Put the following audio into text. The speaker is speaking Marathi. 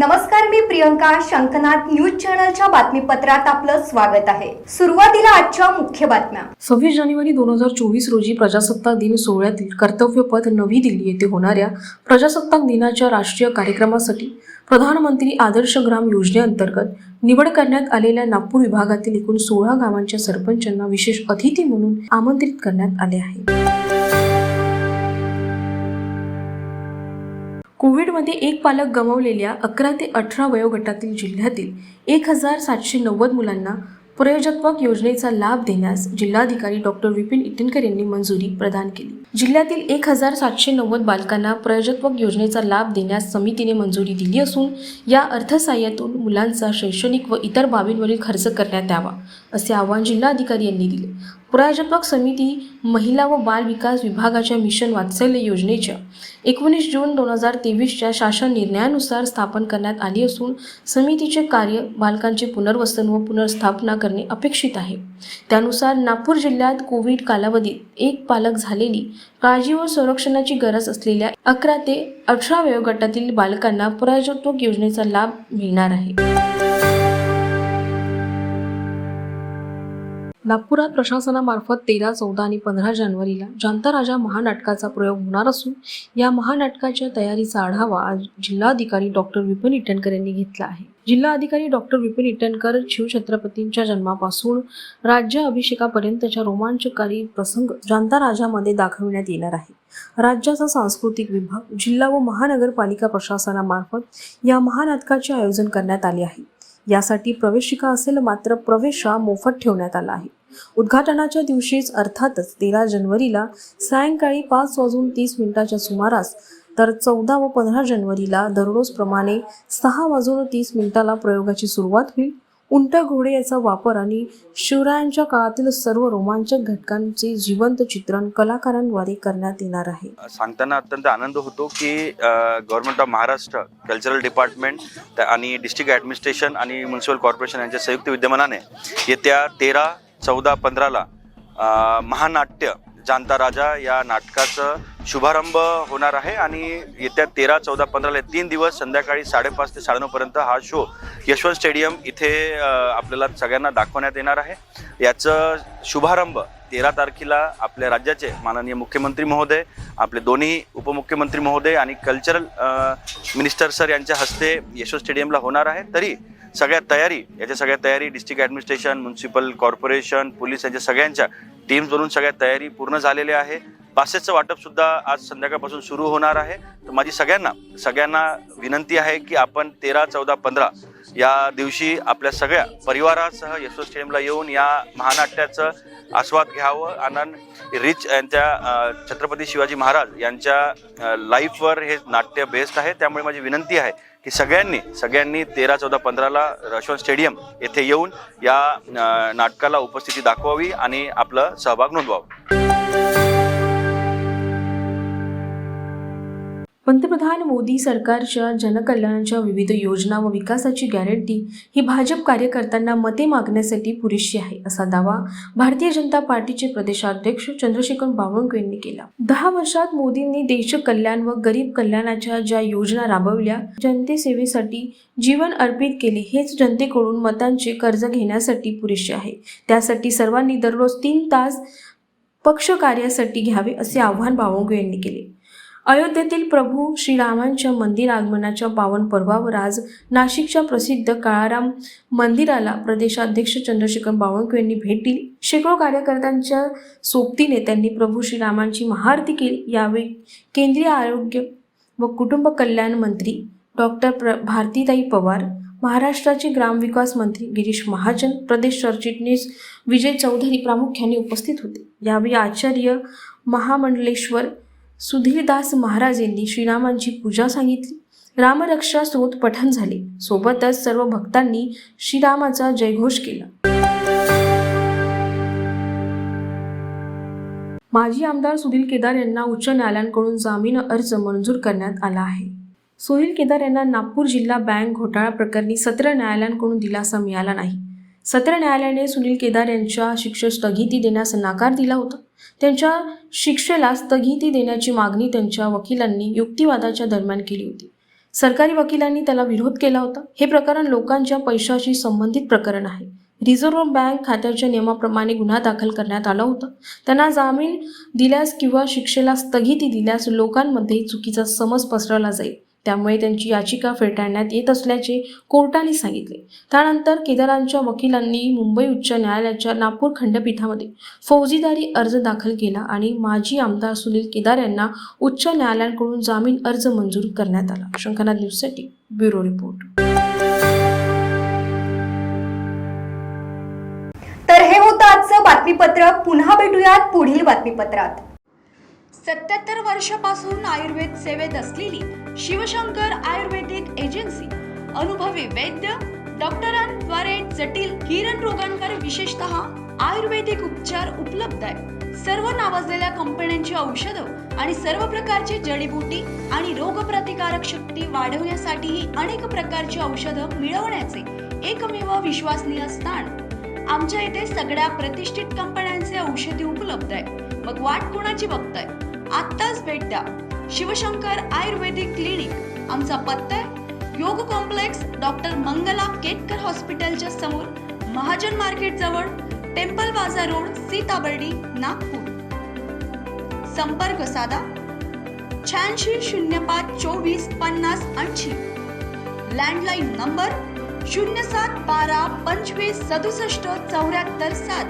नमस्कार मी प्रियंका शंकनाथ न्यूज चॅनलच्या बातमीपत्रात आपलं स्वागत आहे. सुरुवातीला आजच्या मुख्य बातम्या. सव्वीस जानेवारी दोन हजार चोवीस रोजी प्रजासत्ताक दिन सोहळ्यातील कर्तव्यपथ नवी दिल्ली येथे होणाऱ्या प्रजासत्ताक दिनाच्या राष्ट्रीय कार्यक्रमासाठी प्रधानमंत्री आदर्श ग्राम योजनेअंतर्गत निवड करण्यात आलेल्या नागपूर विभागातील एकूण सोळा गावांच्या सरपंचांना विशेष अतिथी म्हणून आमंत्रित करण्यात आले आहे. कोविडमध्ये एक पालक गमावलेल्या अकरा ते अठरा वयोगटातील जिल्ह्यातील एक हजार सातशे नव्वद मुलांना प्रयोजकत्वक योजनेचा लाभ देण्यास जिल्हाधिकारी डॉक्टर विपिन इटनकर यांनी मंजुरी प्रदान केली. जिल्ह्यातील एक हजार सातशे नव्वद बालकांना प्रयोजकत्वक योजनेचा लाभ देण्यास समितीने मंजुरी दिली असून या अर्थसहाय्यातून मुलांचा शैक्षणिक व इतर बाबींवरील खर्च करण्यात यावा असे आवाहन जिल्हाधिकारी यांनी दिले. प्रायोजक समिती महिला व बाल विकास विभागाच्या मिशन वात्सल्य योजनेच्या एकोणीस जून दोन हजार तेवीसच्या शासन निर्णयानुसार स्थापन करण्यात आली असून समितीचे कार्य बालकांचे पुनर्वसन व पुनर्स्थापना करणे अपेक्षित आहे. त्यानुसार नागपूर जिल्ह्यात कोविड कालावधीत एक पालक झालेली काळजी व संरक्षणाची गरज असलेल्या अकरा ते अठरा वयोगटातील बालकांना प्रायोजकत्व योजनेचा लाभ मिळणार आहे. नागपुरात प्रशासनामार्फत तेरा चौदा आणि पंधरा जानेवारीला जांता राजा महानाटकाचा प्रयोग होणार असून या महानाटकाच्या तयारीचा आढावा आज जिल्हाधिकारी डॉक्टर विपिन इटनकर यांनी घेतला आहे. जिल्हाधिकारी डॉक्टर विपिन इटनकर शिवछत्रपतींच्या जन्मापासून राज्य अभिषेकापर्यंतच्या रोमांचकारी प्रसंग जांता राजामध्ये दाखविण्यात येणार आहे. राज्याचा सांस्कृतिक विभाग जिल्हा व महानगरपालिका प्रशासनामार्फत या महानाटकाचे आयोजन करण्यात आले आहे. यासाठी प्रवेशिका असेल मात्र प्रवेश हा मोफत ठेवण्यात आला आहे. उद्घाटनाच्या दिवशीच अर्थातच तेरा जानेवारीला सायंकाळी पाच वाजून तीस मिनिटाच्या सुमारास तर चौदा व पंधरा जानेवारीला दररोजप्रमाणे सहा वाजून तीस मिनिटाला प्रयोगाची सुरुवात होईल. उंट घोडे याचा वापर आणि शिवरायांच्या काळातील सर्व रोमांचक घटकांचे जिवंत चित्रण कलाकारांद्वारे करण्यात येणार आहे. सांगताना अत्यंत आनंद होतो की government of Maharashtra cultural department आणि डिस्ट्रिक्ट ॲडमिनिस्ट्रेशन आणि म्युन्सिपल कॉर्पोरेशन यांच्या संयुक्त विद्यमानाने येत्या तेरा चौदा पंधराला महानाट्य जानता राजा या नाटकाचं शुभारंभ होणार आहे आणि येत्या तेरा चौदा पंधराला तीन दिवस संध्याकाळी साडेपाच ते साडेनऊपर्यंत हा शो यशवंत स्टेडियम इथे आपल्याला सगळ्यांना दाखवण्यात येणार आहे. याचं शुभारंभ तेरा तारखेला आपल्या राज्याचे माननीय मुख्यमंत्री महोदय आपले दोन्ही उपमुख्यमंत्री महोदय आणि कल्चरल मिनिस्टर सर यांच्या हस्ते यशवंत स्टेडियमला होणार आहे. तरी सगळ्या तयारी याच्या सगळ्या तयारी district administration municipal corporation police यांच्या सगळ्यांच्या टीम्स बनून सगळ्या तयारी पूर्ण झालेल्या आहे. पासेसचं वाटपसुद्धा आज संध्याकाळपासून सुरू होणार आहे. तर माझी सगळ्यांना सगळ्यांना विनंती आहे की आपण तेरा चौदा पंधरा या दिवशी आपल्या सगळ्या परिवारासह यशो स्टेडियमला येऊन या महानाट्याचं आस्वाद घ्यावं. आनंद रिच यांच्या छत्रपती शिवाजी महाराज यांच्या लाईफवर हे नाट्य बेस्ड आहे. त्यामुळे माझी विनंती आहे की सगळ्यांनी सगळ्यांनी तेरा चौदा पंधराला रशवन स्टेडियम येथे येऊन या नाटकाला उपस्थिती दाखवावी आणि आपलं सहभाग नोंदवावा. पंतप्रधान मोदी सरकारच्या जनकल्याणाच्या विविध योजना व विकासाची गॅरंटी ही भाजप कार्यकर्त्यांना मते मागण्यासाठी पुरेशी आहे असा दावा भारतीय जनता पार्टीचे प्रदेशाध्यक्ष चंद्रशेखर बावनकुळे यांनी केला. दहा वर्षात मोदींनी देश कल्याण व गरीब कल्याणाच्या ज्या योजना राबवल्या जनतेसेवेसाठी जीवन अर्पित केले हेच जनतेकडून मतांचे कर्ज घेण्यासाठी पुरेसे आहे. त्यासाठी सर्वांनी दररोज तीन तास पक्ष कार्यासाठी घ्यावे असे आव्हान बावनकुळे यांनी केले. अयोध्येतील प्रभू श्रीरामांच्या मंदिर आगमनाच्या पावन पर्वावर आज नाशिकच्या प्रसिद्ध काळाराम मंदिराला प्रदेशाध्यक्ष चंद्रशेखर बावनकुळे यांनी भेट दिली. शेकडो कार्यकर्त्यांच्या सोबतीने त्यांनी प्रभू श्रीरामांची महाआरती केली. यावेळी केंद्रीय आरोग्य व कुटुंब कल्याण मंत्री डॉक्टर प्र भारतीताई पवार महाराष्ट्राचे ग्रामविकास मंत्री गिरीश महाजन प्रदेश सरचिटणीस विजय चौधरी प्रामुख्याने उपस्थित होते. यावेळी आचार्य महामंडलेश्वर सुधीरदास महाराज यांनी श्रीरामांची पूजा सांगितली. रामरक्षा स्तोत्र पठण झाले. सोबतच सर्व भक्तांनी श्रीरामाचा जयघोष केला. माजी आमदार सुनील केदार यांना उच्च न्यायालयांकडून जामीन अर्ज मंजूर करण्यात आला आहे. सुनील केदार यांना नागपूर जिल्हा बँक घोटाळा प्रकरणी सत्र न्यायालयांकडून दिलासा मिळाला नाही. सत्र न्यायालयाने सुनील केदार यांच्या शिक्षेस स्थगिती देण्यास नकार दिला होता. त्यांच्या शिक्षेला स्थगिती देण्याची मागणी त्यांच्या वकिलांनी युक्तिवादाच्या दरम्यान केली होती. सरकारी वकिलांनी त्याला विरोध केला होता. हे प्रकरण लोकांच्या पैशाशी संबंधित प्रकरण आहे. रिझर्व्ह बँक खात्याच्या नियमाप्रमाणे गुन्हा दाखल करण्यात आला होता. त्यांना जामीन दिल्यास किंवा शिक्षेला स्थगिती दिल्यास लोकांमध्ये चुकीचा समज पसरवला जाईल. त्यामुळे त्यांची याचिका फेटाळण्यात येत असल्याचे कोर्टाने सांगितले. त्यानंतर केदारांच्या वकिलांनी मुंबई उच्च न्यायालयाच्या नागपूर खंडपीठामध्ये फौजदारी अर्ज दाखल केला आणि माजी आमदार सुनील केदार यांना उच्च न्यायालयाकडून जामीन अर्ज मंजूर करण्यात आला. शंकरनाथ न्यूजसाठी ब्युरो रिपोर्ट. तर हे होतं आजचं बातमीपत्र. पुन्हा भेटूयात पुढील बातमीपत्रात. सत्याहत्तर वर्षापासून आयुर्वेद सेवेत असलेली शिवशंकर आयुर्वेदिक एजन्सी अनुभवी वैद्य डॉक्टरांद्वारे जटिल किरण रोगांवर विशेषतः आयुर्वेदिक उपचार उपलब्ध आहे सर्व नावाजलेल्या कंपन्यांची औषधं आणि सर्व प्रकारची जडीबुटी आणि रोगप्रतिकारक शक्ती वाढवण्यासाठीही अनेक प्रकारची औषधं मिळवण्याचे एकमेव विश्वसनीय स्थान. आमच्या इथे सगळ्या प्रतिष्ठित कंपन्यांचे औषधी उपलब्ध आहे मग वाट कोणाची बघताय? आत्ताच भेट द्या. शिवशंकर आयुर्वेदिक क्लिनिक आमचा पत्ता योग कॉम्प्लेक्स डॉक्टर मंगला केटकर हॉस्पिटलच्या समोर महाजन मार्केट जवळ टेम्पल बाजार रोड सीताबर्डी नागपूर. संपर्क साधा शहाऐंशी शून्य पाच चोवीस पन्नास ऐंशी. लँडलाईन नंबर शून्य सात बारा पंचवीस सदुसष्ट चौऱ्याहत्तर सात.